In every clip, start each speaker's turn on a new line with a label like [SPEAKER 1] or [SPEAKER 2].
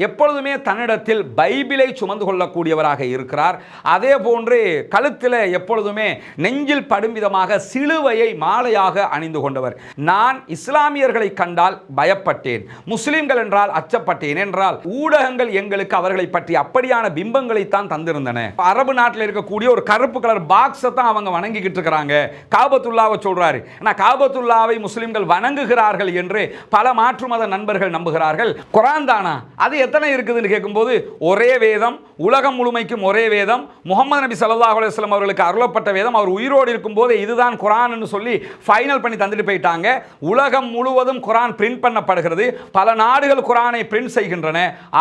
[SPEAKER 1] எப்பொழுதுமே தன்னிடத்தில் பைபிளை சுமந்து கொள்ளக்கூடியவராக இருக்கிறார். அதே போன்று கழுத்தில் எப்பொழுதுமே நெஞ்சில் படும் விதமாக சிலுவையை மாலையாக அணிந்து கொண்டவர். நான் இஸ்லாமியர்களை கண்டால் பயப்பட்டேன். முஸ்லிம்கள் என்றால் அச்சப்பட்டேன். என்றால் ஊடகங்கள் எங்களுக்கு அவர்களை பற்றி அப்படியான பிம்பங்களை தான் தந்திருந்தன. அரபு நாட்டில் இருக்கக்கூடிய ஒரு கருப்பு கலர் பாக்ஸை தான் அவங்க வணங்கிக்கிட்டு இருக்கிறாங்க. காபத்துல்லாவை சொல்றாரு. ஆனால் காபத்துல்லாவை முஸ்லிம்கள் வணங்குகிறார்கள் என்று பல மாற்று மத நண்பர்கள் நம்புகிறார்கள். குரான் தானா? அது எத்தனை இருக்குதுன்னு கேட்கும்போது ஒரே வேதம் உலகம் முழுமைக்கும் ஒரே வேதம். முகமது நபி சல்லாஹ் அலுவலம் அவர்களுக்கு அருளப்பட்ட வேதம். அவர் உயிரோடு இருக்கும்போது இதுதான் குரான்னு சொல்லி ஃபைனல் பண்ணி தந்துட்டு போயிட்டாங்க. உலகம் முழுவதும் குரான் பிரிண்ட் பண்ணப்படுகிறது. பல நாடுகள் குரானை பிரிண்ட் செய்கின்றன.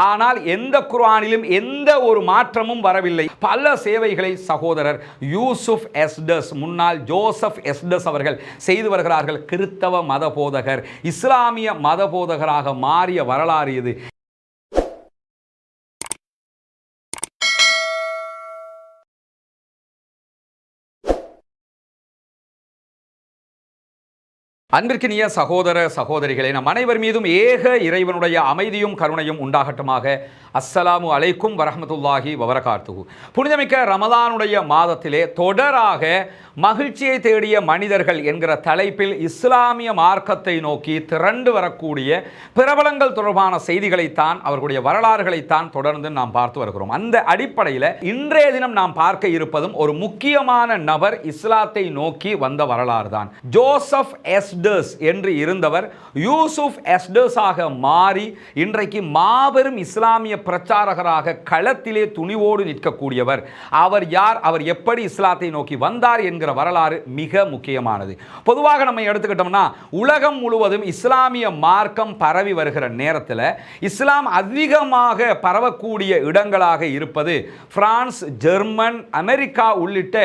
[SPEAKER 1] ஆனால் எந்த குரானிலும் எந்த ஒரு மாற்றமும் வரவில்லை. பல சேவைகளை சகோதரர் யூசுப் எஸ்டஸ் முன்னாள் ஜோசப் எஸ்டஸ் அவர்கள் செய்து வருகிறார்கள். கிறித்தவ மத போதகர் இஸ்லாமிய மத போதகராக மாறிய வரலாறு இது. அன்பிற்கினிய சகோதர சகோதரிகளே நம் அனைவர் மீதும் ஏக இறைவனுடைய அமைதியும் கருணையும் உண்டாகட்டுமாக. அஸ்ஸலாமு அலைக்கும் வரஹ்மத்துல்லாஹி வபரகாத்துஹு. புனிதமிக்க ரமதானுடைய மாதத்திலே தொடராக மகிழ்ச்சியை தேடிய மனிதர்கள் என்கிற தலைப்பில் இஸ்லாமிய மார்க்கத்தை நோக்கி திரண்டு வரக்கூடிய பிரபலங்கள் தொடர்பான செய்திகளைத்தான் அவர்களுடைய வரலாறுகளைத்தான் தொடர்ந்து நாம் பார்த்து வருகிறோம். அந்த அடிப்படையில் இன்றைய தினம் நாம் பார்க்க இருப்பதும் ஒரு முக்கியமான நபர் இஸ்லாத்தை நோக்கி வந்த வரலாறு தான் ஜோசப் எஸ். எஸ்டர்ஸ் என்று இருந்தவர் யூசுப் எஸ்டர்ஸாக மாறி இன்றைக்கு மாபெரும் இஸ்லாமிய பிரச்சாரகராக களத்திலே துணிவோடு நிற்கக்கூடியவர். அவர் யார்? அவர் எப்படி இஸ்லாத்தை நோக்கி வந்தார் என்கிற வரலாறு மிக முக்கியமானது. பொதுவாக நம்ம எடுத்துக்கிட்டோம்னா உலகம் முழுவதும் இஸ்லாமிய மார்க்கம் பரவி வருகிற நேரத்தில் இஸ்லாம் அதிகமாக பரவக்கூடிய இடங்களாக இருப்பது பிரான்ஸ் ஜெர்மன் அமெரிக்கா உள்ளிட்ட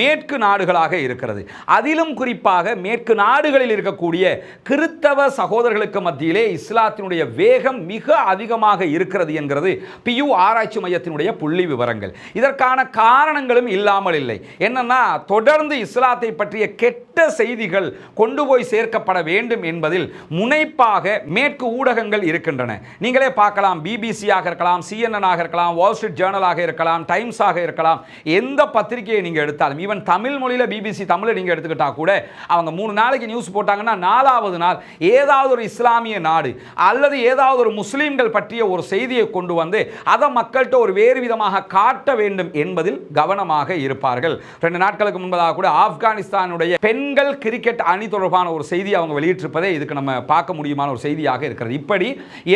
[SPEAKER 1] மேற்கு நாடுகளாக இருக்கிறது. அதிலும் குறிப்பாக மேற்கு நாடுகளில் இருக்கக்கூடிய கிறித்தவ சகோதரர்களுக்கு மத்தியிலே இஸ்லாத்தினுடைய வேகம் மிக அதிகமாக இருக்கிறது என்கிறது. பியு ஆராய்ச்சி மையத்தினுடைய புள்ளி விவரங்கள். இதற்கான காரணங்களும் இல்லாமல் இல்லை. என்னன்னா தொடர்ந்து இஸ்லாத்தை பற்றிய கெட்ட செய்திகள் கொண்டு போய் சேர்க்கப்பட வேண்டும் என்பதில் முனைப்பாக மேற்கு ஊடகங்கள் இருக்கின்றன. நீங்களே பார்க்கலாம் பிபிசியாக இருக்கலாம் சிஎன்என் இருக்கலாம் வால் ஸ்ட்ரீட் ஜேர்னலாக இருக்கலாம் டைம்ஸாக இருக்கலாம். எந்த பத்திரிகையை நீங்கள் எடுத்தாலும் ஈவன் தமிழ் மொழியில் பிபிசி தமிழை நீங்கள் எடுத்துக்கிட்டால் கூட அவங்க மூணு நாளைக்கு நியூஸ் போட்டால் போட்டாங்கன்னா நாலாவது நாள் ஏதாவது ஒரு இஸ்லாமிய நாடு அல்லது ஏதாவது ஒரு முஸ்லீம்கள் பற்றிய ஒரு செய்தியை கொண்டு வந்து அதை மக்கள்கிட்ட ஒரு வேறு விதமாக காட்ட வேண்டும் என்பதில் கவனமாக இருப்பார்கள். ரெண்டு நாட்களுக்கு முன்பதாக கூட ஆப்கானிஸ்தானுடைய பெண்கள் கிரிக்கெட் அணி தொடர்பான ஒரு செய்தி அவங்க வெளியிட்டிருப்பதை இதுக்கு நம்ம பார்க்க முடியுமான ஒரு செய்தியாக இருக்கிறது. இப்படி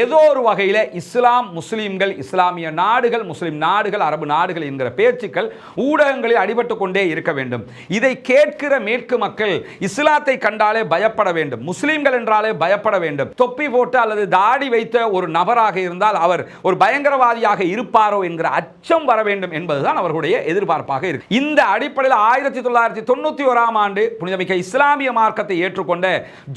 [SPEAKER 1] ஏதோ ஒரு வகையில் இஸ்லாம் முஸ்லீம்கள் இஸ்லாமிய நாடுகள் முஸ்லிம் நாடுகள் அரபு நாடுகள் என்கிற பேச்சுக்கள் ஊடகங்களில் அடிபட்டு கொண்டே இருக்க வேண்டும். இதை கேட்கிற மேற்கு மக்கள் இஸ்லாத்தை கண்டாலே பயப்பட வேண்டும். முஸ்லீம்கள் என்றாலே பயப்பட வேண்டும். தொப்பி போட்டு அல்லது தாடி வைத்த ஒரு நபராக இருந்தால் அவர் ஒரு பயங்கரவாதியாக இருப்பாரோ என்கிற அச்சம் வர வேண்டும் என்பதுதான் அவர்களுடைய எதிர்பார்ப்பாக இருக்கு. இந்த அடிப்படையில் ஆயிரத்தி தொள்ளாயிரத்தி தொண்ணூத்தி ஓராம் ஆண்டு புனிதமிக்க இஸ்லாமிய மார்க்கத்தை ஏற்றுக்கொண்ட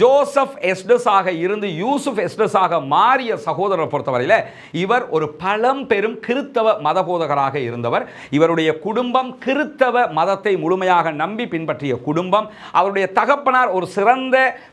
[SPEAKER 1] ஜோசப் எஸ்டஸ் ஆக இருந்து யூசுப் எஸ்டஸ் ஆக மாறிய சகோதரரை பொறுத்தவரையில் இவர் ஒரு பழம் பெரும் கிறித்தவ மதபோதகராக இருந்தவர். இவருடைய குடும்பம் கிறித்தவ மதத்தை முழுமையாக நம்பி பின்பற்றிய குடும்பம். அவருடைய தகப்பனார் ஒரு சிறந்த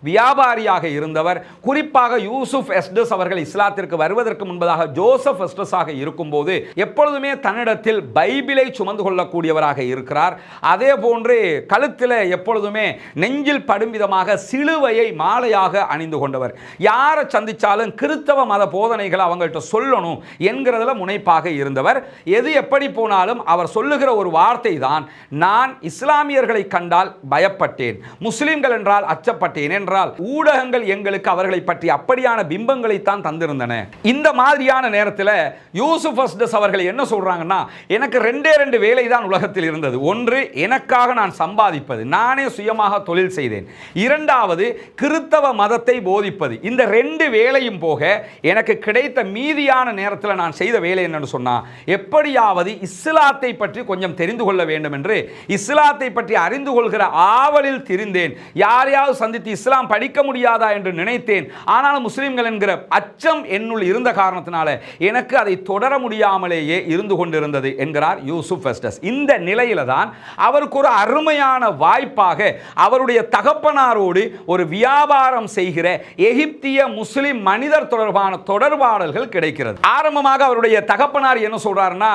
[SPEAKER 1] வியாபாரியாக இருந்தவர். குறிப்பாக யூசுப் எஸ்டஸ் அவர்கள் இஸ்லாத்திற்கு வருவதற்கு முன்பதாக ஜோசப் எஸ்டஸாக இருக்கும்போது எப்பொழுதுமே தன்னிடத்தில் பைபிளை சுமந்து கொள்ளக்கூடியவராக இருக்கிறார். அதே போன்று கழுத்தில் எப்பொழுதுமே நெஞ்சில் படும் விதமாக சிலுவையை மாலையாக அணிந்து கொண்டவர். யாரை சந்தித்தாலும் கிறித்தவ மத போதனைகளை அவங்கள்ட்ட சொல்லணும் என்கிறதுல முனைப்பாக இருந்தவர். எது எப்படி போனாலும் அவர் சொல்லுகிற ஒரு வார்த்தை தான் நான் இஸ்லாமியர்களை கண்டால் பயப்பட்டேன். முஸ்லீம்கள் என்றால் அச்சப்பட்டேன். ஏனென்றால் ஊடகங்கள் எங்களுக்கு அவர்களை பற்றி அப்படியான பிம்பங்களை தான் தந்திருந்தன. இந்த மாதிரியான நேரத்தில் யூசுப் அஸ்டஸ் அவர்கள் என்ன சொல்றாங்கன்னா எனக்கு ரெண்டே ரெண்டு வேலை தான் உலகத்தில் இருந்தது. ஒன்று எனக்காக நான் சம்பாதிப்பது. நானே சுயமாக தொழில் செய்தேன். இரண்டாவது கிறித்தவ மதத்தை போதிப்பது. இந்த ரெண்டு வேலையும் போக எனக்கு கிடைத்த மீதியான நேரத்தில் நான் செய்த வேலை என்னன்னு சொன்னா எப்படியாவது இஸ்லாத்தை பற்றி கொஞ்சம் தெரிந்து கொள்ள வேண்டும் என்று இஸ்லாத்தை பற்றி அறிந்து கொள்கிற ஆவலில் திரிந்தேன். யாரையாவது சந்தி சந்தித்து இஸ்லாம் படிக்க முடியாதா என்று நினைத்தேன். ஆனால் முஸ்லீம்கள் என்கிற அச்சம் என்னுள் இருந்த காரணத்தினால எனக்கு அதை தொடர முடியாமலேயே இருந்து கொண்டிருந்தது என்கிறார் யூசுப் ஃபெஸ்டஸ். இந்த நிலையில தான் அவருக்கு ஒரு அருமையான வாய்ப்பாக அவருடைய தகப்பனாரோடு ஒரு வியாபாரம் செய்கிற எகிப்திய முஸ்லிம் மனிதர் தொடர்பான தொடர்பாடல்கள் கிடைக்கிறது. ஆரம்பமாக அவருடைய தகப்பனார் என்ன சொல்றாருன்னா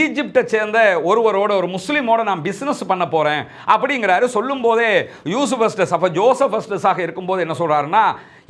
[SPEAKER 1] ஈஜிப்டை சேர்ந்த ஒருவரோட ஒரு முஸ்லிமோட நான் பிசினஸ் பண்ண போறேன். அப்படிங்கிறாரு. சொல்லும் போதே யூசுப் ஜோசப் ஃபஸ்டஸாக இருக்கும்போது என்ன சொல்கிறாருன்னா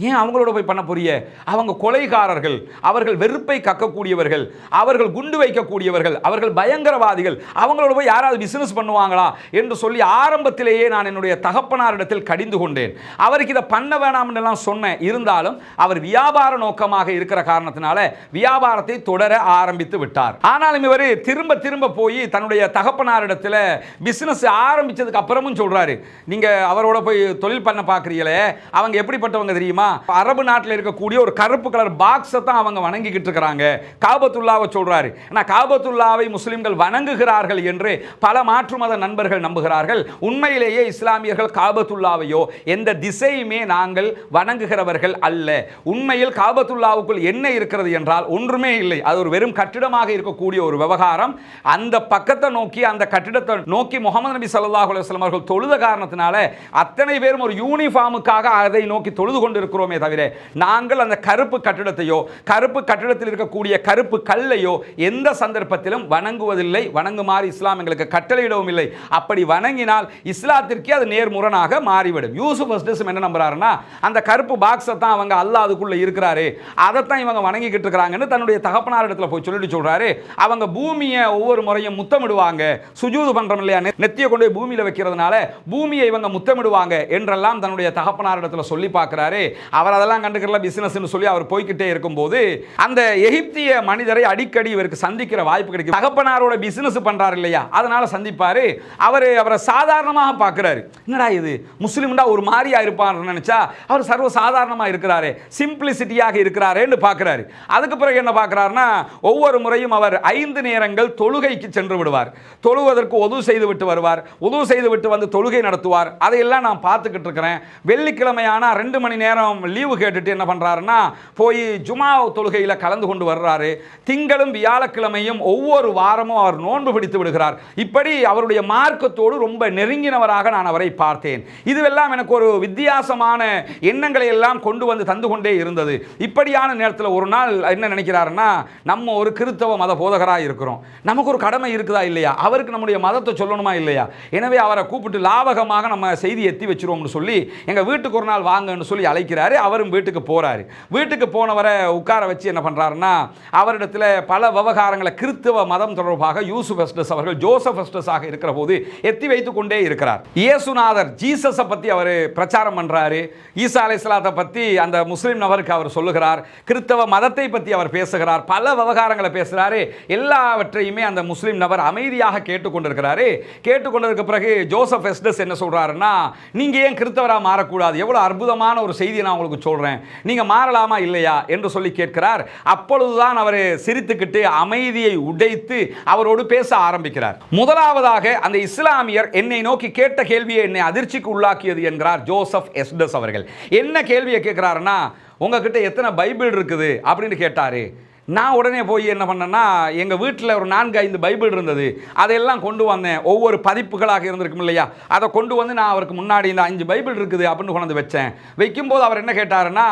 [SPEAKER 1] ஏன் அவங்களோட போய் பண்ண போறிய? அவங்க கொலைகாரர்கள் அவர்கள் வெறுப்பை கக்கக்கூடியவர்கள் அவர்கள் குண்டு வைக்கக்கூடியவர்கள் அவர்கள் பயங்கரவாதிகள் அவங்களோட போய் யாராவது பிசினஸ் பண்ணுவாங்களா என்று சொல்லி ஆரம்பத்திலேயே நான் என்னுடைய தகப்பனாரிடத்தில் கடிந்து கொண்டேன். அவருக்கு இதை பண்ண வேணாம்னு எல்லாம் சொன்னேன். இருந்தாலும் அவர் வியாபார நோக்கமாக இருக்கிற காரணத்தினால வியாபாரத்தை தொடர ஆரம்பித்து விட்டார். ஆனாலும் இவர் திரும்ப திரும்ப போய் தன்னுடைய தகப்பனாரிடத்தில் பிசினஸ் ஆரம்பித்ததுக்கு அப்புறமும் சொல்கிறாரு நீங்கள் அவரோட போய் தொழில் பண்ண பார்க்குறீங்களே அவங்க எப்படிப்பட்டவங்க தெரியுமா? அரபு நாட்டில் இருக்கக்கூடிய ஒரு கருப்பு கலர் பாக்ஸை தான் அவங்க வணங்கிக்கிட்டு இருக்கிறாங்க. காபத்துல்லாவை சொல்றாரு. ஆனால் காபத்துல்லாவை முஸ்லிம்கள் வணங்குகிறார்கள் என்று பல மாற்று மத நண்பர்கள் நம்புகிறார்கள். உண்மையிலேயே இஸ்லாமியர்கள் காபத்துல்லாவையோ எந்த திசையுமே நாங்கள் வணங்குகிறவர்கள் அல்ல. உண்மையில் காபத்துல்லாவுக்குள் என்ன இருக்கிறது என்றால் ஒன்றுமே இல்லை. அது ஒரு வெறும் கட்டிடமாக இருக்கக்கூடிய ஒரு விவகாரம். அந்த பக்கத்தை நோக்கி அந்த கட்டிடத்தை நோக்கி முகமது நபி சல்லாஹ் அலுவலம் அவர்கள் தொழுத காரணத்தினால அத்தனை பேரும் ஒரு யூனிஃபார்முக்காக அதை நோக்கி தொழுது கொண்டிருக்கும் இருக்கிறோமே தவிர நாங்கள் அந்த கருப்பு கட்டிடத்தையோ கருப்பு கட்டிடத்தில் இருக்கக்கூடிய கருப்பு கல்லையோ எந்த சந்தர்ப்பத்திலும் வணங்குவதில்லை. வணங்குமாறு இஸ்லாம் எங்களுக்கு கட்டளையிடவும் இல்லை. அப்படி வணங்கினால் இஸ்லாத்திற்கே அது நேர்முரணாக மாறிவிடும். யூசுப் ஃபஸ்டிசம் என்ன நம்புறாருன்னா அந்த கருப்பு பாக்ஸை தான் அவங்க அல்லாஹ் அதுக்குள்ளே இருக்கிறாரு. அதைத்தான் இவங்க வணங்கிக்கிட்டு இருக்கிறாங்கன்னு தன்னுடைய தகப்பனார் இடத்துல போய் சொல்லிட்டு சொல்கிறாரு அவங்க பூமியை ஒவ்வொரு முறையும் முத்தமிடுவாங்க. சுஜூது பண்ணுறோம் இல்லையா? நெத்தியை கொண்டு போய் பூமியில் வைக்கிறதுனால பூமியை இவங்க முத்தமிடுவாங்க என்றெல்லாம் தன்னுடைய தகப்பனார் இடத்துல சொல்லி பார்க்குறாரு. அவர் அதெல்லாம் கண்டுக்கிறல பிஸ்னஸ்ன்னு சொல்லி அவர் போய்க்கிட்டே இருக்கும்போது அந்த எகிப்திய மனிதரை அடிக்கடி இவருக்கு சந்திக்கிற வாய்ப்பு கிடைக்கும் தகப்பனாரோட பிஸ்னஸ் பண்ணுறாரு இல்லையா? அதனால் சந்திப்பார். அவர் அவரை சாதாரணமாக பார்க்குறாரு. என்னடா இது? முஸ்லீம்டா ஒரு மாதிரியா இருப்பார்னு நினச்சா அவர் சர்வ சாதாரணமாக இருக்கிறாரு. சிம்பிளிசிட்டியாக இருக்கிறாரேன்னு பார்க்குறாரு. அதுக்கு பிறகு என்ன பார்க்குறாருன்னா ஒவ்வொரு முறையும் அவர் ஐந்து நேரங்கள் தொழுகைக்கு சென்று விடுவார். தொழுவதற்கு உதவு செய்து விட்டு வருவார். உதவு செய்து விட்டு வந்து தொழுகை நடத்துவார். அதையெல்லாம் நான் பார்த்துக்கிட்டு இருக்கிறேன். வெள்ளிக்கிழமையான ரெண்டு மணி நேரம் லீவு கேட்டுட்டு என்ன பண்ணுறாருன்னா போய் ஜுமா தொழுகையில் கலந்து கொண்டு வர்றாரு. திங்களும் வியாழக்கிழமையும் ஒவ்வொரு வாரமும் அவர் நோன்பு பிடித்து விடுகிறார். இப்படி அவருடைய மார்க்கத்தோடு ரொம்ப நெருங்கினவராக நான் அவரை பார்த்தேன். இதுவெல்லாம் எனக்கு ஒரு வித்தியாசமான எண்ணங்களை எல்லாம் கொண்டு வந்து தந்து கொண்டே இருந்தது. இப்படியான நேரத்தில் ஒரு நாள் என்ன நினைக்கிறாருன்னா நம்ம ஒரு கிறித்தவ மத போதகராக இருக்கிறோம். நமக்கு ஒரு கடமை இருக்குதா இல்லையா? அவருக்கு நம்முடைய மதத்தை சொல்லணுமா இல்லையா? எனவே அவரை கூப்பிட்டு லாபகமாக நம்ம செய்தி எத்தி வச்சிருவோம்னு சொல்லி எங்கள் வீட்டுக்கு ஒரு நாள் வாங்கன்னு சொல்லி அழைக்கிறார். அவரும் வீட்டுக்கு போறாரு. வீட்டுக்கு போனவரை உட்கார வச்சு என்ன பண்றாருன்னா அவரிடத்தில் பல விவகாரங்களை கிறிஸ்தவ மதம் தொடர்பாக யூசுப் எஸ்டஸ் அவர்கள் ஜோசப் எஸ்டஸாக இருக்கிற போது எத்தி வைத்துக் கொண்டே இருக்கிறார். இயேசுநாதர் ஜீசஸை பற்றி அவர் பிரச்சாரம் பண்றாரு. ஈசா அலைஹிஸ்ஸலாத்தை பற்றி அந்த முஸ்லீம் நபருக்கு அவர் சொல்லுகிறார். கிறித்தவ மதத்தை பற்றி அவர் பேசுகிறார். பல விவகாரங்களை பேசுகிறாரு எல்லாவற்றையுமே அந்த முஸ்லீம் நபர் அமைதியாக கேட்டுக்கொண்டிருக்கிறாரு. கேட்டுக்கொண்டதுக்கு பிறகு ஜோசப் எஸ்டஸ் என்ன சொல்றாருன்னா நீங்க ஏன் கிறித்தவராக மாறக்கூடாது? எவ்வளவு அற்புதமான ஒரு செய்தியை நான் உங்களுக்கு சொல்றேன். நீங்க மாறலாமா இல்லையா என்று சொல்லி கேட்கிறார். அப்பொழுதுதான் அவர் சிரித்துக்கிட்டு அமைதியை உடைத்து அவரோடு பேச ஆரம்பிக்கிறார். முதலாவதாக அந்த இஸ்லாமியர் என்னை நோக்கி கேட்ட கேள்வியை என்னை அதிர்ச்சிக்கு உள்ளாக்கியது என்கிறார் ஜோசப் எஸ்டஸ் அவர்கள். என்ன கேள்வியை கேட்கிறாருன்னா உங்ககிட்ட எத்தனை பைபிள் இருக்குது? அப்படின்னு கேட்டாரு. நான் உடனே போய் என்ன பண்ணேன்னா எங்கள் வீட்டில் ஒரு நான்கு ஐந்து பைபிள் இருந்தது. அதையெல்லாம் கொண்டு வந்தேன். ஒவ்வொரு பதிப்புகளாக இருந்திருக்கும் இல்லையா? அதை கொண்டு வந்து நான் அவருக்கு முன்னாடி இந்த அஞ்சு பைபிள் இருக்குது அப்படின்னு கொண்டு வச்சேன். வைக்கும்போது அவர் என்ன கேட்டாருன்னா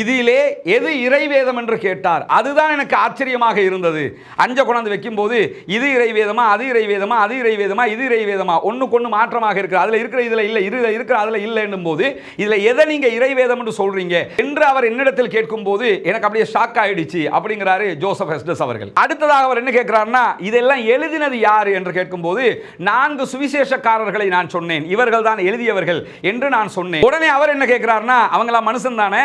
[SPEAKER 1] இதிலே எது இறைவேதம் என்று கேட்டார். அதுதான் எனக்கு ஆச்சரியமாக இருந்தது. அஞ்ச கொண்டாந்து வைக்கும்போது இது இறைவேதமா அது இறைவேதமா அது இறைவேதமா இது இறைவேதமா? ஒன்றுக்கு ஒன்று மாற்றமாக இருக்கிற அதில் இருக்கிற இதில் இல்லை இரு இருக்கிற அதில் இல்லைன்னும் போது இதில் எதை நீங்கள் இறைவேதம் என்று சொல்கிறீங்க என்று அவர் என்னிடத்தில் கேட்கும்போது எனக்கு அப்படியே ஷாக் ஆயிடுச்சு. அப்படிங்கிறாரு ஜோசப் ஹெஸ்டஸ் அவர்கள். அடுத்ததாக அவர் என்ன கேட்கிறாருன்னா இதெல்லாம் எழுதினது யார்? என்று கேட்கும்போது நான்கு சுவிசேஷக்காரர்களை நான் சொன்னேன். இவர்கள் தான் எழுதியவர்கள் என்று நான் சொன்னேன். உடனே அவர் என்ன கேட்கிறாருன்னா அவங்களா மனுஷன் தானே?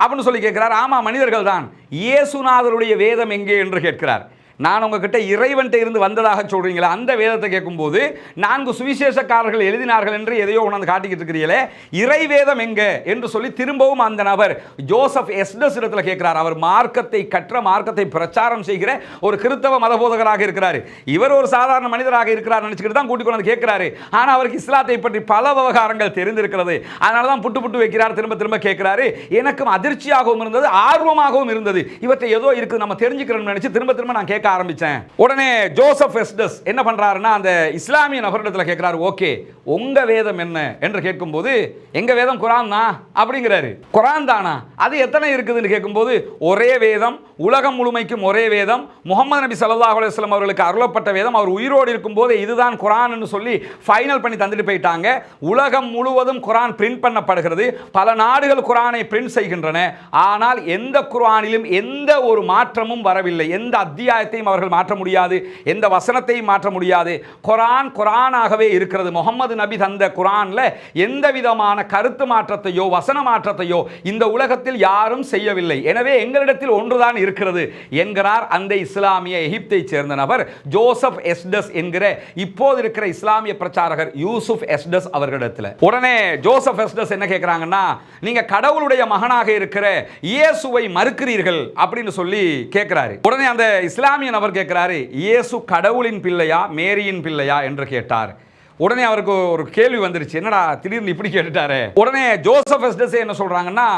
[SPEAKER 1] அப்படின்னு சொல்லி கேட்கிறார். ஆமா மனிதர்கள் தான். இயேசுநாதருடைய வேதம் எங்கே? என்று கேட்கிறார். நான் உங்ககிட்ட இறைவன்கிட்ட இருந்து வந்ததாக சொல்கிறீங்களே அந்த வேதத்தை கேட்கும்போது நான்கு சுவிசேஷக்காரர்கள் எழுதினார்கள் என்று எதையோ உணர்ந்து காட்டிக்கிட்டு இருக்கிறீங்களே இறை வேதம் எங்கே என்று சொல்லி திரும்பவும் அந்த நபர் ஜோசப் எஸ்டஸ் இடத்துல கேட்கிறார். அவர் மார்க்கத்தை கற்ற மார்க்கத்தை பிரச்சாரம் செய்கிற ஒரு கிறித்தவ மதபோதகராக இருக்கிறார். இவர் ஒரு சாதாரண மனிதராக இருக்கிறார் நினச்சிக்கிட்டு தான் கூட்டிக் கொண்டு வந்து கேட்கிறாரு. ஆனால் அவருக்கு இஸ்லாத்தை பற்றி பல விவகாரங்கள் தெரிந்திருக்கிறது. அதனால தான் புட்டு புட்டு வைக்கிறார் திரும்ப திரும்ப கேட்கிறாரு. எனக்கும் அதிர்ச்சியாகவும் இருந்தது ஆர்வமாகவும் இருந்தது. இவற்றை ஏதோ இருக்குது நம்ம தெரிஞ்சுக்கிறோம்னு நினச்சி திரும்ப திரும்ப நான் கேட்க ஆரம்பித்தேன் உடனே ஜோசப் எஸ்டஸ் என்ன பண்ணுறாருன்னா அந்த இஸ்லாமிய நபரிடத்தில் கேட்குறாரு ஓகே உங்கள் வேதம் என்ன? என்று கேட்கும்போது எங்கள் வேதம் குரான் தான் அப்படிங்கிறாரு. குரான் தானா? அது எத்தனை இருக்குதுன்னு கேட்கும்போது ஒரே வேதம் உலகம் முழுமைக்கும் ஒரே வேதம் முகமது நபி சல்லா அலுவலம் அவர்களுக்கு அருளப்பட்ட வேதம் அவர் உயிரோடு இருக்கும்போது இதுதான் குரான்னு சொல்லி ஃபைனல் பண்ணி தந்துட்டு போயிட்டாங்க. உலகம் முழுவதும் குரான் பிரிண்ட் பண்ணப்படுகிறது. பல நாடுகள் குரானை பிரிண்ட் செய்கின்றன. ஆனால் எந்த குரானிலும் எந்த ஒரு மாற்றமும் வரவில்லை. எந்த அத்தியாயத்தை வசனத்தையும் அவர்கள் மாற்ற முடியாது. எந்த வசனத்தையும் மாற்ற முடியாது. குரான் குரானாகவே இருக்கிறது. முகமது நபி தந்த குரானில் எந்த விதமான கருத்து மாற்றத்தையோ வசன மாற்றத்தையோ இந்த உலகத்தில் யாரும் செய்யவில்லை. எனவே எங்களிடத்தில் ஒன்றுதான் இருக்கிறது என்கிறார் அந்த இஸ்லாமிய எகிப்தை சேர்ந்த நபர் ஜோசப் எஸ்டஸ் என்கிற இப்போது இருக்கிற இஸ்லாமிய பிரச்சாரகர் யூசுப் எஸ்டஸ் அவர்களிடத்தில். உடனே ஜோசப் எஸ்டஸ் என்ன கேட்குறாங்கன்னா நீங்கள் கடவுளுடைய மகனாக இருக்கிற இயேசுவை மறுக்கிறீர்கள் அப்படின்னு சொல்லி கேட்கிறாரு உடனே அந்த இஸ்லாமிய நபர் கேட்கிறாரு இயேசு கடவுளின் பிள்ளையா மேரியின் பிள்ளையா? என்று கேட்டார். உடனே அவருக்கு ஒரு கேள்வி வந்துருச்சு. என்னடா திடீர்னு இப்படி கேட்டுட்டாரு? உடனே ஜோசப் எஸ்டஸே என்ன சொல்றாங்கன்னா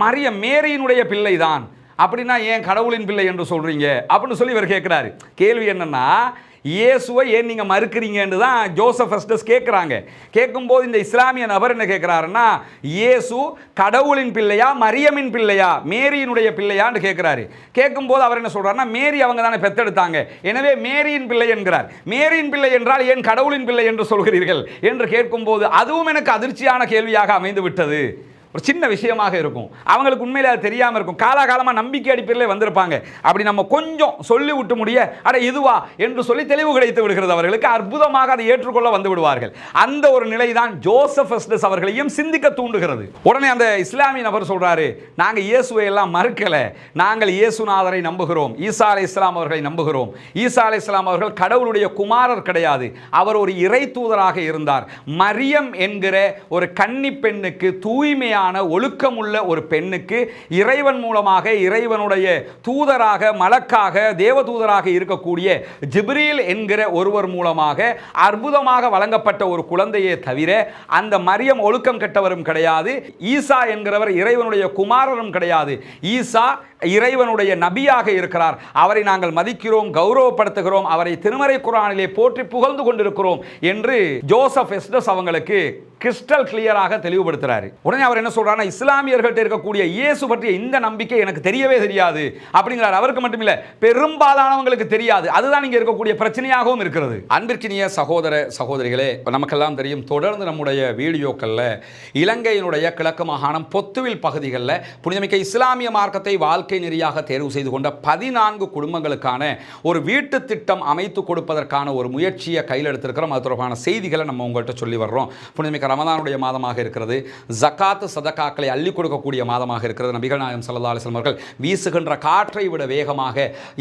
[SPEAKER 1] மரிய மேரியினுடைய பிள்ளை தான் அப்படின்னா ஏன் கடவுளின் பிள்ளை என்று சொல்றீங்க? அப்படின்னு சொல்லி இவர் கேட்கிறாரு. கேள்வி என்னன்னா இயேசுவை ஏன் நீங்கள் மறுக்கிறீங்கன்னு தான் ஜோசப் எஸ்டஸ் கேட்குறாங்க கேட்கும்போது இந்த இஸ்லாமிய நபர் என்ன கேட்குறாருன்னா இயேசு கடவுளின் பிள்ளையா மரியமின் பிள்ளையா மேரியினுடைய பிள்ளையான்னு கேட்குறாரு கேட்கும்போது அவர் என்ன சொல்கிறாருன்னா மேரி அவங்க தானே பெத்தெடுத்தாங்க. எனவே மேரியின் பிள்ளை என்கிறார். மேரியின் பிள்ளை என்றால் ஏன் கடவுளின் பிள்ளை என்று சொல்கிறீர்கள்? என்று கேட்கும்போது அதுவும் எனக்கு அதிர்ச்சியான கேள்வியாக அமைந்து விட்டது ஒரு சின்ன விஷயமாக இருக்கும். அவங்களுக்கு உண்மையில் அது தெரியாமல் இருக்கும். காலாகாலமாக நம்பிக்கை அடிப்படையில் வந்திருப்பாங்க. அப்படி நம்ம கொஞ்சம் சொல்லி விட்டு முடிய அட இதுவா? என்று சொல்லி தெளிவு கிடைத்து விடுகிறது அவர்களுக்கு அற்புதமாக அதை ஏற்றுக்கொள்ள வந்து விடுவார்கள். அந்த ஒரு நிலை தான் ஜோசப் எஸ்டஸ் அவர்களையும் சிந்திக்க தூண்டுகிறது. உடனே அந்த இஸ்லாமிய நபர் சொல்கிறாரு நாங்கள் இயேசுவை எல்லாம் மறுக்கலை. நாங்கள் இயேசுநாதரை நம்புகிறோம். ஈசா அலை இஸ்லாம் அவர்களை நம்புகிறோம். ஈசா அலை இஸ்லாம் அவர்கள் கடவுளுடைய குமாரர் கிடையாது. அவர் ஒரு இறை தூதராக இருந்தார். மரியம் என்கிற ஒரு கன்னி பெண்ணுக்கு தூய்மையான ஒழுக்கமுள்ள ஒரு பெண்ணுக்கு இறைவன் மூலமாக இறைவனுடைய தூதராக மலக்காக தேவதூதராக இருக்கக்கூடிய ஜிப்ரீல் என்கிற ஒருவர் மூலமாக அற்புதமாக வழங்கப்பட்ட ஒரு குழந்தையே தவிர அந்த மரியம் ஒழுக்கம் கெட்டவரும் கிடையாது. ஈசா என்கிறவர் இறைவனுடைய குமாரரும் கிடையாது. ஈசா இறைவனுடைய நபியாக இருக்கிறார். அவரை நாங்கள் மதிக்கிறோம் கௌரவப்படுத்துகிறோம் அவரை திருமறை குரானிலே போற்றி புகழ்ந்து கொண்டிருக்கிறோம் என்று ஜோசப் எஸ்டஸ் அவங்களுக்கு கிறிஸ்டல் கிளியராக தெளிவுபடுத்துறாரு. உடனே அவர் என்ன சொல்றாருன்னா இஸ்லாமியர்கள்ட்ட இருக்கக்கூடிய இயேசு பற்றிய இந்த நம்பிக்கை எனக்கு தெரியவே தெரியாது அப்படிங்கிறார். அவருக்கு மட்டும் இல்ல பெரும்பாலானவங்களுக்கு தெரியாது. அதுதான் இங்க இருக்கக்கூடிய பிரச்சனையாகவும் இருக்கிறது. அன்பிற்கினிய சகோதர சகோதரிகளே நமக்கெல்லாம் தெரியும் தொடர்ந்து நம்முடைய வீடியோக்கள்ல இலங்கையினுடைய கிழக்கு மாகாணம் பொத்துவில் பகுதிகளில் புனிதமிக்க இஸ்லாமிய மார்க்கத்தை வாழ்க்கை நெறியாக தேர்வு செய்து கொண்ட பதினான்கு குடும்பங்களுக்கான ஒரு வீட்டு திட்டம் அமைத்து கொடுப்பதற்கான ஒரு முயற்சியை கையில் எடுத்திருக்கிறோம். அது தொடர்பான செய்திகளை நம்ம உங்கள்கிட்ட சொல்லி வர்றோம். புனிதமிக்க ரமதானுடைய மாதமாக இருக்கிறது. ஜக்காத்து சதக்காக்களை அள்ளி கொடுக்கக்கூடிய மாதமாக இருக்கிறது. நபிகள் நாயகம் சல்லா அலிஸ்லாம் அவர்கள் வீசுகின்ற காற்றை விட வேகமாக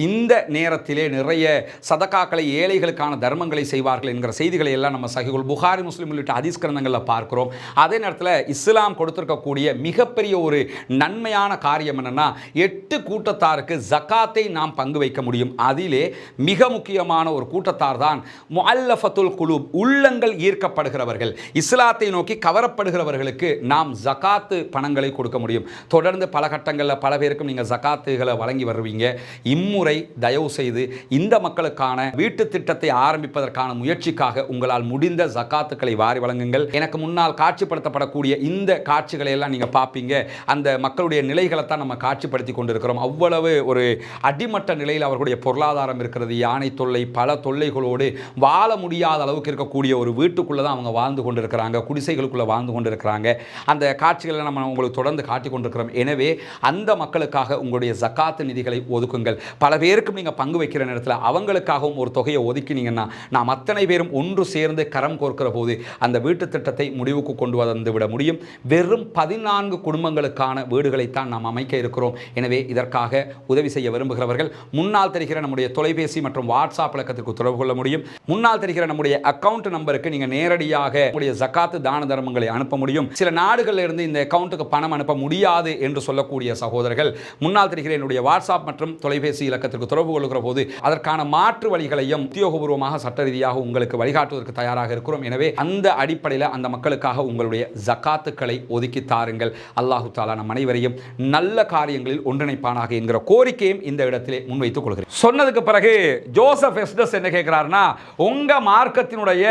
[SPEAKER 1] இந்த நேரத்திலே நிறைய சதக்காக்களை ஏழைகளுக்கான தர்மங்களை செய்வார்கள் என்கிற செய்திகளை எல்லாம் நம்ம சகிகுல் புகாரி முஸ்லீம் உள்ளிட்ட ஹதீஸ் கிரந்தங்களில் பார்க்கிறோம். அதே நேரத்தில் இஸ்லாம் கொடுத்திருக்கக்கூடிய மிகப்பெரிய ஒரு நன்மையான காரியம் என்னென்னா எட்டு எட்டு கூட்டத்தாருக்கு ஜக்காத்தை நாம் பங்கு வைக்க முடியும். அதிலே மிக முக்கியமான ஒரு கூட்டத்தார் தான் முஅல்லஃபத்துல் குலூப் உள்ளங்கள் ஈர்க்கப்படுகிறவர்கள். இஸ்லாத்தை நோக்கி கவரப்படுகிறவர்களுக்கு நாம் ஜக்காத்து பணங்களை கொடுக்க முடியும். தொடர்ந்து பல கட்டங்களில் பல பேருக்கும் நீங்கள் ஜக்காத்துகளை வழங்கி வருவீங்க. இம்முறை தயவு செய்து இந்த மக்களுக்கான வீட்டு திட்டத்தை ஆரம்பிப்பதற்கான முயற்சிக்காக உங்களால் முடிந்த ஜக்காத்துக்களை வாரி வழங்குங்கள். எனக்கு முன்னால் காட்சிப்படுத்தப்படக்கூடிய இந்த காட்சிகளை எல்லாம் நீங்கள் பார்ப்பீங்க அந்த மக்களுடைய நிலைகளை தான் நம்ம காட்சிப்படுத்தி கொண்டு கொண்டிருக்கிறோம். அவ்வளவு ஒரு அடிமட்ட நிலையில் அவர்களுடைய பொருளாதாரம் இருக்கிறது. யானை தொல்லை பல தொல்லைகளோடு வாழ முடியாத அளவுக்கு இருக்கக்கூடிய ஒரு வீட்டுக்குள்ளே தான் அவங்க வாழ்ந்து கொண்டிருக்கிறாங்க. குடிசைகளுக்குள்ளே வாழ்ந்து கொண்டிருக்கிறாங்க. அந்த காட்சிகளை நம்ம உங்களுக்கு தொடர்ந்து காட்டி கொண்டிருக்கிறோம். எனவே அந்த மக்களுக்காக உங்களுடைய ஜக்காத்து நிதிகளை ஒதுக்குங்கள். பல பேருக்கும் நீங்கள் பங்கு வைக்கிற நேரத்தில் அவங்களுக்காகவும் ஒரு தொகையை ஒதுக்கினீங்கன்னா நாம் அத்தனை பேரும் ஒன்று சேர்ந்து கரம் கோர்க்கிற போது அந்த வீட்டு திட்டத்தை முடிவுக்கு கொண்டு வந்து விட முடியும். வெறும் பதினான்கு குடும்பங்களுக்கான வீடுகளைத்தான் நாம் அமைக்க இருக்கிறோம். எனவே எனவே இதற்காக உதவி செய்ய விரும்புகிறவர்கள் முன்னால் தெரிகிற நம்முடைய தொலைபேசி மற்றும் வாட்ஸ்அப் இலக்கத்திற்கு தொடர்பு கொள்ள முடியும். முன்னால் தெரிகிற நம்முடைய அக்கௌண்ட் நம்பருக்கு நீங்கள் நேரடியாக உங்களுடைய ஜக்காத்து தான தர்மங்களை அனுப்ப முடியும். சில நாடுகளில் இருந்து இந்த அக்கௌண்ட்டுக்கு பணம் அனுப்ப முடியாது என்று சொல்லக்கூடிய சகோதரர்கள் முன்னால் தெரிகிற என்னுடைய வாட்ஸ்அப் மற்றும் தொலைபேசி இலக்கத்திற்கு தொடர்பு கொள்கிற போது அதற்கான மாற்று வழிகளையும் உத்தியோகபூர்வமாக சட்ட ரீதியாக உங்களுக்கு வழிகாட்டுவதற்கு தயாராக இருக்கிறோம். எனவே அந்த அடிப்படையில் அந்த மக்களுக்காக உங்களுடைய ஜக்காத்துக்களை ஒதுக்கி தாருங்கள். அல்லாஹு தாலா நம் அனைவரையும் நல்ல காரியங்களில் ஒன்று ஒன்றிணைப்பானாக என்கிற கோரிக்கையும் இந்த இடத்திலே முன்வைத்துக் கொள்கிறேன். சொன்னதுக்கு பிறகு ஜோசப் எஸ்டஸ் என்ன கேட்கிறாருன்னா உங்க மார்க்கத்தினுடைய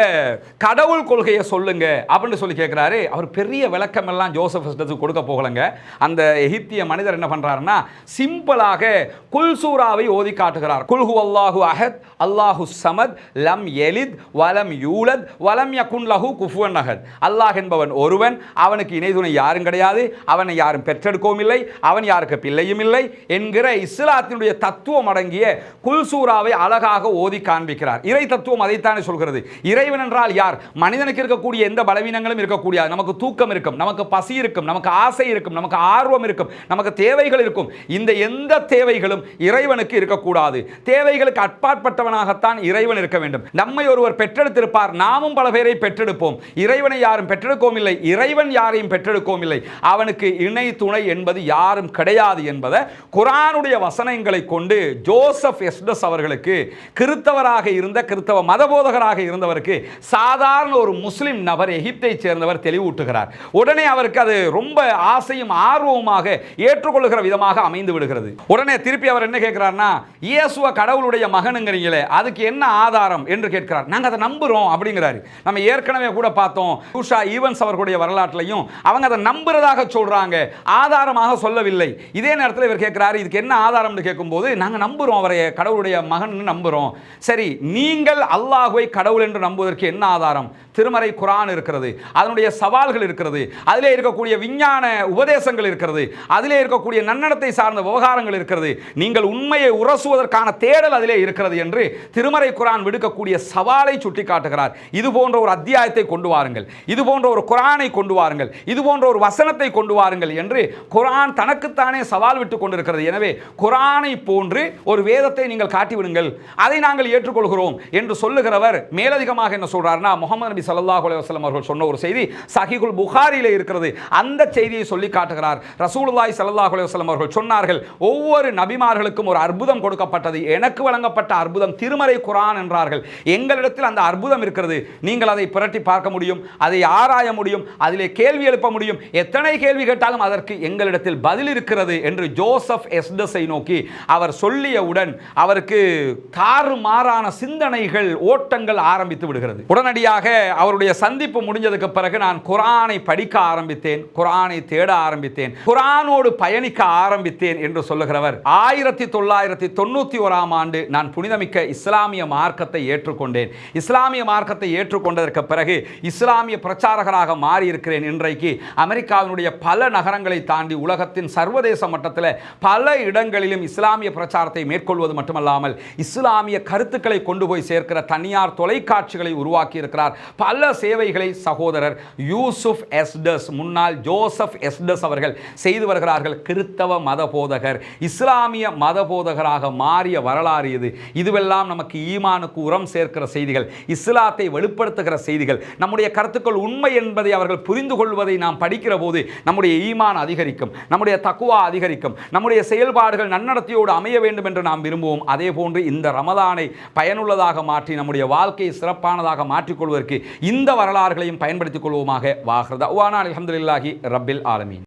[SPEAKER 1] கடவுள் கொள்கையை சொல்லுங்க அப்படின்னு சொல்லி கேட்கிறாரு. அவர் பெரிய விளக்கம் எல்லாம் ஜோசப் எஸ்டஸுக்கு கொடுக்க போகலங்க. அந்த எகிப்திய மனிதர் என்ன பண்றாருன்னா சிம்பிளாக குல்சூராவை ஓதி காட்டுகிறார். குல்ஹு அல்லாஹு அஹத் அல்லாஹு சமத் லம் எலித் வலம் யூலத் வலம் யகுன் லஹு குஃபுவன் அஹத். அல்லாஹ் என்பவன் ஒருவன் அவனுக்கு இணைதுணை யாரும் கிடையாது. அவனை யாரும் பெற்றெடுக்கவும் இல்லை. அவன் யாருக்கு பிள்ளையும் இல்லை என்கிற இஸ்லாத்தினுடைய தத்துவம் அடங்கிய குல்சூராவை அழகாக ஓதி காண்பிக்கிறார். இறை தத்துவம் அதைத்தானே சொல்கிறது. இறைவன் என்றால் யார்? மனிதனுக்கு இருக்கக்கூடிய எந்த பலவீனங்களும் இருக்கக்கூடிய நமக்கு தூக்கம் இருக்கும் நமக்கு பசி இருக்கும் நமக்கு ஆசை இருக்கும் நமக்கு ஆர்வம் இருக்கும் நமக்கு தேவைகள் இருக்கும். இந்த எந்த தேவைகளும் இறைவனுக்கு இருக்கக்கூடாது. தேவைகளுக்கு அட்பாற்பட்டவனாகத்தான் இறைவன் இருக்க வேண்டும். நம்மை ஒருவர் பெற்றெடுத்திருப்பார். நாமும் பல பேரை பெற்றெடுப்போம். இறைவனை யாரும் பெற்றெடுக்கவும் இல்லை. இறைவன் யாரையும் பெற்றெடுக்கவும் இல்லை. அவனுக்கு இணை துணை என்பது யாரும் கிடையாது என்பதை குரானுடைய வசனங்களை கொண்டு ஜோசப் எஸ்டஸ் அவர்களுக்கு கிறித்தவராக இருந்த கிறித்தவ மதபோதகராக இருந்தவருக்கு சாதாரண ஒரு முஸ்லிம் நபர் எகிப்தை சேர்ந்தவர் தெளிவூட்டுகிறார். உடனே அவருக்கு அது ரொம்ப ஆசையும் ஆர்வமாக ஏற்றுக்கொள்கிற விதமாக அமைந்து விடுகிறது. உடனே திருப்பி அவர் என்ன கேட்கிறார்னா இயேசுவ கடவுளுடைய மகனுங்கிறீங்களே அதுக்கு என்ன ஆதாரம் என்று கேட்கிறார். நாங்கள் அதை நம்புறோம் அப்படிங்கிறாரு. நம்ம ஏற்கனவே கூட பார்த்தோம் உஷா ஈவன்ஸ் அவர்களுடைய வரலாற்றிலையும் அவங்க அதை நம்புறதாக சொல்றாங்க ஆதாரமாக சொல்லவில்லை. இதே நேரத்தில் இடத்துல இவர் கேட்குறாரு இதுக்கு என்ன ஆதாரம்னு கேட்கும்போது நாங்கள் நம்புகிறோம் அவரை கடவுளுடைய மகன் நம்புகிறோம் சரி நீங்கள் அல்லாஹுவை கடவுள் என்று நம்புவதற்கு என்ன ஆதாரம்? திருமறை குரான் இருக்கிறது அதனுடைய சவால்கள் இருக்கிறது அதிலே இருக்கக்கூடிய விஞ்ஞான உபதேசங்கள் இருக்கிறது அதிலே இருக்கக்கூடிய நன்னடத்தை சார்ந்த விவகாரங்கள் இருக்கிறது. நீங்கள் உண்மையை உரசுவதற்கான தேடல் அதிலே இருக்கிறது என்று திருமறை குரான் விடுக்கக்கூடிய சவாலை சுட்டிக்காட்டுகிறார். இது போன்ற ஒரு அத்தியாயத்தை கொண்டு வாருங்கள் இது போன்ற ஒரு குரானை கொண்டு வாருங்கள் இது போன்ற ஒரு வசனத்தை கொண்டு வாருங்கள் என்று குரான் தனக்குத்தானே சவால் விட்டு கொண்டிருக்கிறது எனவே குரானை போன்று ஒரு வேதத்தை நீங்கள் காட்டிவிடுங்கள். அதை நாங்கள் ஏற்றுக்கொள்கிறோம் என்று சொல்லுகிறவர் மேலதிகமாக என்ன சொல்றாருன்னா முகமது நபி ஸல்லல்லாஹு அலுவலம் அவர்கள் சொன்ன ஒரு செய்தி சஹிகுல் புகாரியில் இருக்கிறது. அந்த செய்தியை சொல்லி காட்டுகிறார். ரசூலுல்லாய் ஸல்லல்லாஹு அலுவலம் அவர்கள் சொன்னார்கள் ஒவ்வொரு நபிமார்களுக்கும் ஒரு அற்புதம் கொடுக்கப்பட்டது. எனக்கு வழங்கப்பட்ட அற்புதம் திருமறை குரான் என்றார்கள். எங்களிடத்தில் அந்த அற்புதம் இருக்கிறது. நீங்கள் அதை புரட்டி பார்க்க முடியும் அதை ஆராய முடியும் அதிலே கேள்வி எழுப்ப முடியும். எத்தனை கேள்வி கேட்டாலும் அதற்கு எங்களிடத்தில் பதில் இருக்கிறது என்று ஜோசப் எஸ்டஸை நோக்கி அவர் சொல்லியவுடன் அவருக்கு தாறுமாறான சிந்தனைகள் ஓட்டங்கள் ஆரம்பித்து விடுகிறது. உடனடியாக அவருடைய சந்திப்பு முடிஞ்சதுக்கு பிறகு நான் குரானை படிக்க ஆரம்பித்தேன் குரானை தேட ஆரம்பித்தேன் குரானோடு பயணிக்க ஆரம்பித்தேன் என்று சொல்லுகிறவர். ஆயிரத்தி தொள்ளாயிரத்தி தொண்ணூத்தி ஓராம் ஆண்டு நான் புனிதமிக்க இஸ்லாமிய மார்க்கத்தை ஏற்றுக்கொண்டேன். இஸ்லாமிய மார்க்கத்தை ஏற்றுக்கொண்டதற்கு பிறகு இஸ்லாமிய பிரச்சாரகராக மாறி இருக்கிறேன் இன்றைக்கு அமெரிக்காவினுடைய பல நகரங்களை தாண்டி உலகத்தின் சர்வதேச மட்டத்தில் பல இடங்களிலும் இஸ்லாமிய பிரச்சாரத்தை மேற்கொள்வது மட்டுமல்லாமல் இஸ்லாமிய கருத்துக்களை கொண்டு போய் சேர்க்கிற தனியார் தொலைக்காட்சிகளை உருவாக்கி இருக்கிறார் பல சேவைகளை சகோதரர் யூசுப் எஸ்டஸ் முன்னாள் ஜோசப் எஸ்டஸ் அவர்கள் செய்து வருகிறார்கள். கிறித்தவ மத போதகர் இஸ்லாமிய மத போதகராக மாறிய வரலாறு இது. இதுவெல்லாம் நமக்கு ஈமானுக்கு உரம் சேர்க்கிற செய்திகள் இஸ்லாத்தை வெளிப்படுத்துகிற செய்திகள். நம்முடைய கருத்துக்கள் உண்மை என்பதை அவர்கள் புரிந்து கொள்வதை நாம் படிக்கிற போது நம்முடைய ஈமான் அதிகரிக்கும் நம்முடைய தக்குவா அதிகரிக்கும் நம்முடைய செயல்பாடுகள் நன்னடத்தையோடு அமைய வேண்டும் என்று நாம் விரும்புவோம். அதே போன்று இந்த ரமதானை பயனுள்ளதாக மாற்றி நம்முடைய வாழ்க்கையை சிறப்பானதாக மாற்றிக்கொள்வதற்கு இந்த வரலாறுகளையும் பயன்படுத்திக் கொள்வோமாக. வாகிறது இல்லாஹி ரப்பில் ஆலமீன்.